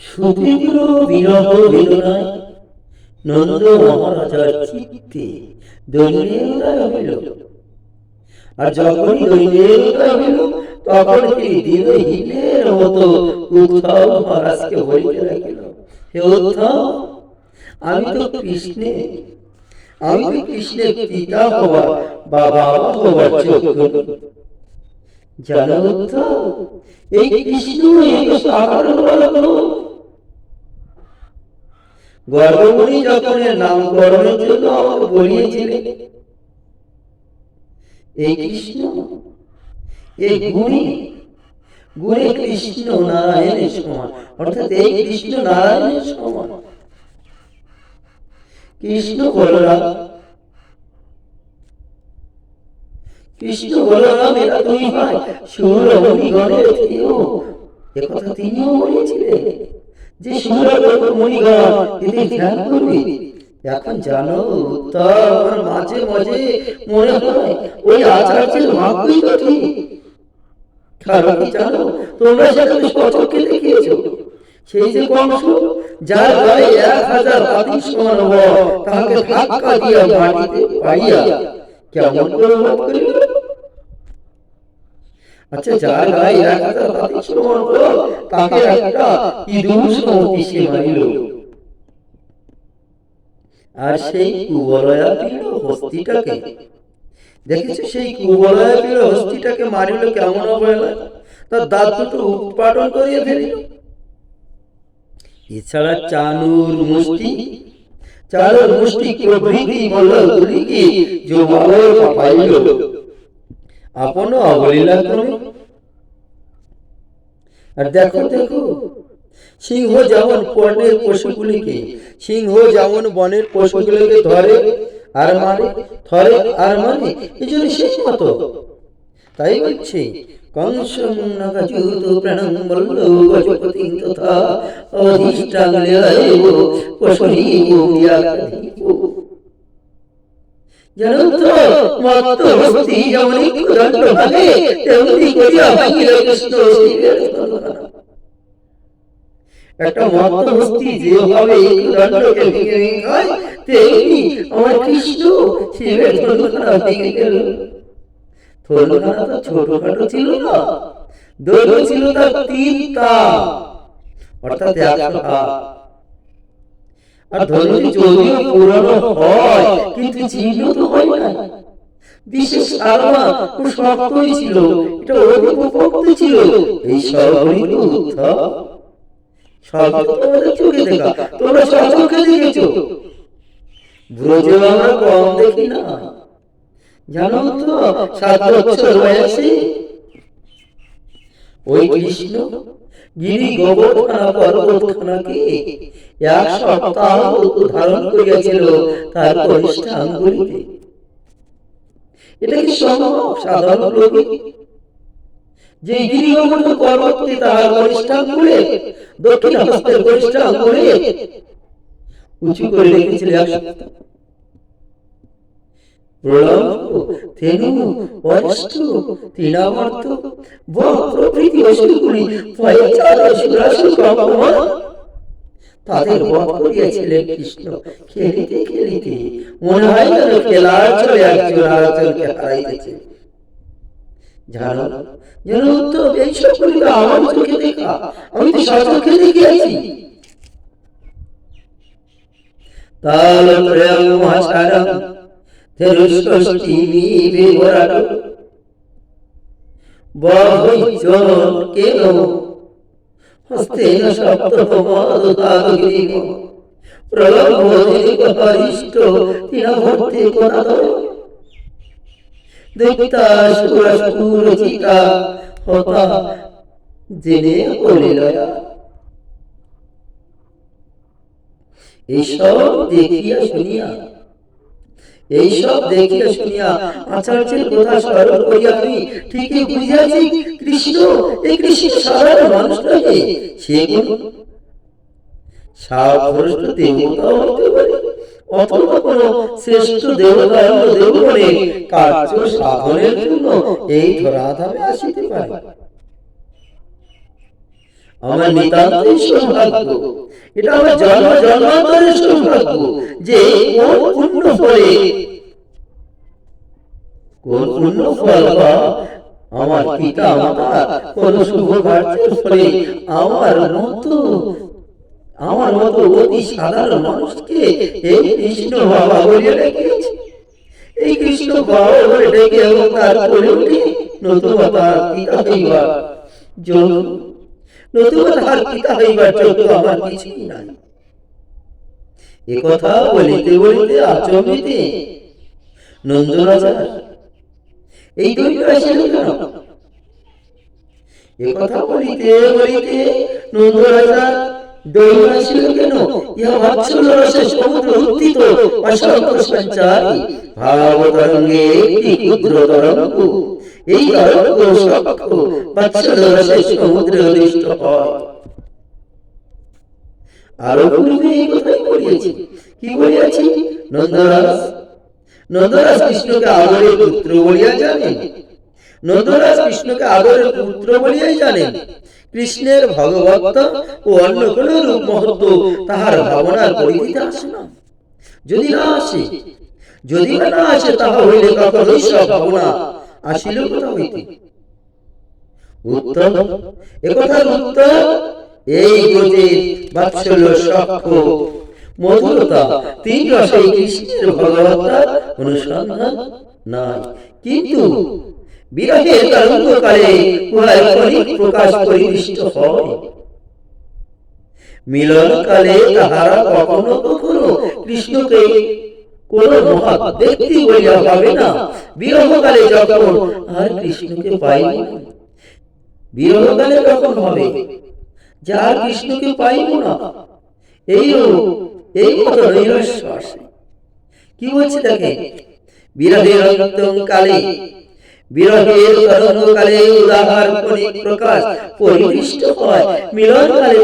সুতীব্র বিরহ বেদনায় নন্দ মহারাজার চিত্তে উদয় হইল আর যখনই দৈন্যের উদয় হইল, তখন তিনি দিনহীনের মতো উদ্ধব মহারাজকে বলিতে লাগিল, হে উদ্ধব, আমি তো কৃষ্ণে, আমি তো কৃষ্ণের পিতা হওয়া বা বাবা হওয়ার যোগ্য। জানো উদ্ধব, এই কৃষ্ণ এই সাধারণ বালক গর্ভমণি যখন নামকরণের জন্য আমাকে বলিয়েছিলেন এই কৃষ্ণ, এই গুণী, গুণে কৃষ্ণ নারায়ণের সমান অর্থাৎ এই কৃষ্ণ নারায়ণের সমান কৃষ্ণ বলরাম কৃষ্ণ বলরাম, এরা দুই ভাই সুরমণি গণের কেউ একথা তিনিও বলেছিলেন। যে করবে। এখন জানো মাঝে মাঝে মনে হয় ওই আচার্যের তো ঠিক। কারণ জানো, তোমরা দেখিয়েছো সেই যে কংস, যার গায়ে এক হাজার হাতির সমান তাহাকে ধাক্কা মাটিতে পাইয়া কেমন করে আচ্ছা যার গায়ে এক হাজার হাতির সমান বল তাকে একটা সমতি সে মারিল। আর সেই কুবলয়া পীড় হস্তিটাকে, দেখেছ সেই কুবলয়া পীড় হস্তিটাকে মারিল কেমন অবহেলা? তার দাঁত দুটো উৎপাদন করিয়ে ফেলিল। এছাড়া চানুর মুষ্টি চানুর মুষ্টি প্রভৃতি মল্লগুলিকে জমালয় পাইল আপন অবলীলা ক্রমে। আর দেখো দেখো, সিংহ যেমন বনের পশুগুলিকে, সিংহ যেমন বনের পশুগুলিকে ধরে, আর মারে ধরে আর মারে এই জন্য সেই মতো তাই বলছে প্রাণং বল্ল গজপতি তথা অধিষ্ঠাঙ্গলেয় পশুরি ভূমিয়াকাধীপ জানো তো মত্ত হস্তি যেমন ক্ষুদণ্ড ভাগে তেমনি করিয়া ভাঙিল কৃষ্ণ একটা মত্ত হস্তি যেভাবে ক্ষুদণ্ডকে ভেঙে ভেঙে তেমনি আমার কৃষ্ণ শিবের ধনুখানা ভেঙে গেল ধনুখানা তো ছোটখাটো ছিল না দৈর্ঘ্য ছিল তার তিন তা অর্থাৎ একশো হাত আর ধনুটি যদিও পুরানো হয়, কিন্তু চিহ্ন তো হয় না বিশেষ আরমা খুব শক্তই ছিল, এটা অধিক ছিল, এই সবই জানো তো, সাত বছর বয়সে ওই কৃষ্ণ, গিরি গোবরখানা পর্বতখানাকে এক সপ্তাহ ধারণ করিয়াছিল তার কনিষ্ঠ আঙ্গুলিতে এটা কি সম্ভব, সাধারণ লোকে যে গিরি গোবর্ধন তাহার কনিষ্ঠ আঙ্গুলে দক্ষিণ হস্তের কনিষ্ঠ আঙ্গুলে উঁচু করে রেখেছিল এক সপ্তাহ। বক প্রভৃতি অসুরগুলি ভয়ে চার অসুরাসুর তাদের বধ করিয়াছিলেন কৃষ্ণ। খেলিতে খেলিতে মনে হয় যেন খেলার চলে একজন আরেকজনকে হারাইতেছে জানো যেন তো এই সবগুলি আমার চোখে দেখা। আমি তো সচোখে দেখিয়াছি তাল প্রেম মহাসারম ধনুষ্টি বিবরাট বহৈজন কেন হস্তেন সপ্তমদাগিরিম প্রলম্বোধিক হরিষ্ঠ তৃণভর্তি কোনাদয় দৈত্যাসুরসুরচিতা হতা জেনে কলিলয়া এইসব দেখিয়া শুনিয়া এইসব দেখিয়া শুনিয়া আচার্যের কথা স্মরণ করিয়া আমি ঠিকই বুঝিয়াছি, কৃষ্ণ, এই কৃষ্ণ সাধারণ মানুষ নহে সে সাভ্রষ্ট দেবতা দেবগণে কার্য সাধনের জন্য এই ধরাধামে আসিতে পারে। আমার নিতান্তই সৌভাগ্য। এটা আমার জন্ম জন্মান্তরের সৌভাগ্য যে কোন পূর্ণ ফলে, কোন পূর্ণ ফল বা আমার পিতা মাতা কোন শুভ কার্যের ফলে আমার মতো আমার মতো অতি সাধারণ মানুষকে এই কৃষ্ণ বাবা বলে রেখেছে এই কৃষ্ণ বাবা বলে ডেকে এবং তার করে উঠে নতুবা তার পিতা হইবার যোগ নতুবা কথা বলিতে বলিতে আচমিতে নন্দরাজা এই দৈন্য কথা বলিতে বলিতে নন্দরাজা কি বলিয়াছি? নন্দরাজ। নন্দরাজ কৃষ্ণকে আদরের পুত্র বলিয়া জানেন। নন্দরাজ কৃষ্ণকে আদরের পুত্র বলিয়াই জানেন। কৃষ্ণের ভগবত্ত ও অন্য কোন রূপ মহত্ব তাহার ভাবনার পরিধিতে আসে না। যদি না আসে যদি না আসে তাহা হইলে কখনোই সব ভাবনা আসিল কোথা হইতে? উত্তর একথার উত্তর এই গতির বাৎসল্য সক্ষ। মধুরতা তিন রসে কৃষ্ণের ভগবতার অনুসন্ধান নাই। কিন্তু বিরহের তরঙ্গকালে প্রকাশ পরিদৃষ্ট হয়। মিলনকালে তাহারা কখনো কখনো কৃষ্ণকে কোন মহৎ ব্যক্তি বলিয়া ভাবে না। বিরহকালে যখন আর কৃষ্ণকে পাইব বিরহকালে কখন হবে যার কৃষ্ণকে পাইব না। এই এই কত নৈরস্য আসে কি বলছে দেখে বিরহের কালে বিরহের তরঙ্গ কালে উদাহার হয়।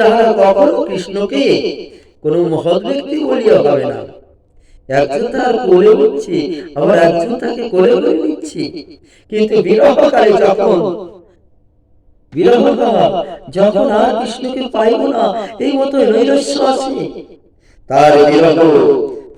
তাহার কখনো কৃষ্ণকে কোন মহৎ হবে না। কোলে আবার কোলে কিন্তু যখন বিরহ যখন আর কৃষ্ণকে পাইব না, এই মতো নৈরস্য আছে। তার বিরহ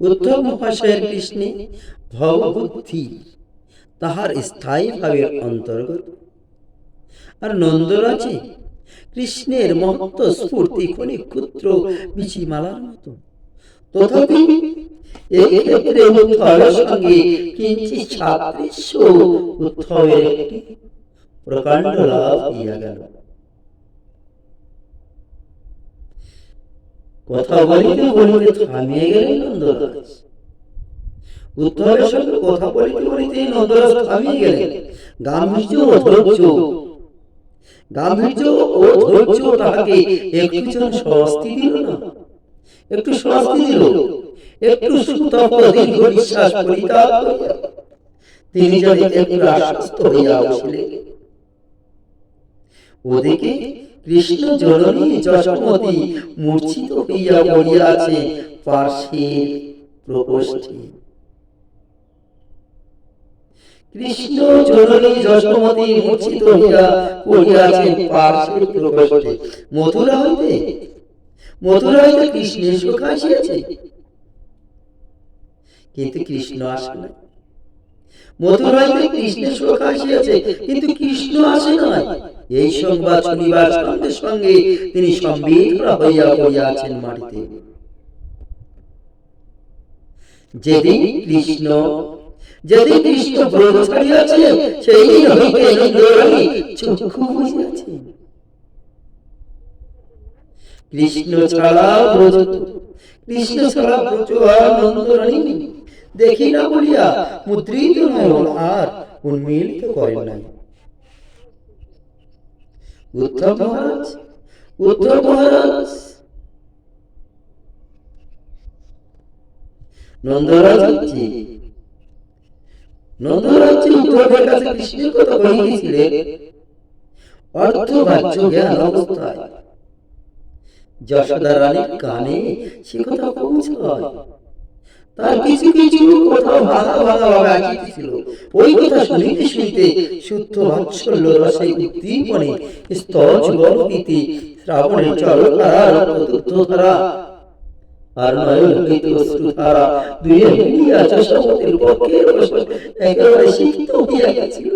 উদ্ধব মহাশয়ের কৃষ্ণে ভববুদ্ধি, তাহার স্থায়ী ভাবের অন্তর্গত। আর কৃষ্ণের মহত্ব স্ফূর্তি খনি ক্ষুদ্র বিচিমালার মতো। তথাপি এক্ষেত্রে উদ্ধবের সঙ্গে একটি প্রকাণ্ড লাভ হইয়া গেল। কথা বলিতে বলিতে থামিয়ে গেলেন নন্দরাজ। উদ্ধবের সঙ্গে কথা বলিতে বলিতে নন্দরাজ থামিয়ে গেলেন। গাম্ভীর্য ও ধৈর্য। গাম্ভীর্য ও ধৈর্য তাহাকে একটু যেন স্বস্তি দিল না। একটু স্বস্তি দিল। একটু সুতপ দীর্ঘ নিঃশ্বাস পরিত্যাগ তিনি যেন একটু আশ্বস্ত হইয়া বসিলেন। ওদিকে কৃষ্ণ জননী যশোমতী মূর্ছিত হইয়া পড়িয়া আছে পার্শ্বের প্রকোষ্ঠে কৃষ্ণ জননী মূর্ছিত হইয়া পার্শ্বের প্রকোষ্ঠে মথুরা হইতে? মথুরা হইতে কৃষ্ণের সুখ আসিয়াছে? কিন্তু কৃষ্ণ আসে না মথুরা হইতে কৃষ্ণের সুখ আসিয়াছে, কিন্তু কৃষ্ণ আসে নাই। এই সংবাদ শুনিবার সঙ্গে সঙ্গে তিনি সম্বিধরা হইয়া পড়িয়াছেন মাটিতে। যেদিন কৃষ্ণ যেদিন কৃষ্ণ ব্রত ছাড়িয়াছে সেই কৃষ্ণ ছাড়া ব্রত, কৃষ্ণ ছাড়া ব্রত আর নন্দরানী দেখি না বলিয়া, মুদ্রিত আর উন্মিলিত করেন নাই। উদ্ধব মহারাজ উত্তর মহারাজ নন্দরাজ হচ্ছে উদ্ধবের কাছে কৃষ্ণের কথা অর্থ জ্ঞান অবস্থায়। যশোদা রানীর কানে সে কথা পৌঁছায়। তার কিছু কিছু কোথাও ভাঙা ভাঙা ভাবে ছিল ওই কথা শুনিতে শুনিতে শুদ্ধ বাৎসল্য রসে উদ্দীপনে স্তজ গর্বিতে শ্রাবণের চলধারা রক্তধারা আর নয়ন হইতে অশ্রুধারা দুয়ে মিলিয়া যশোমতির পক্ষে একেবারে সিক্ত হইয়া গেছিল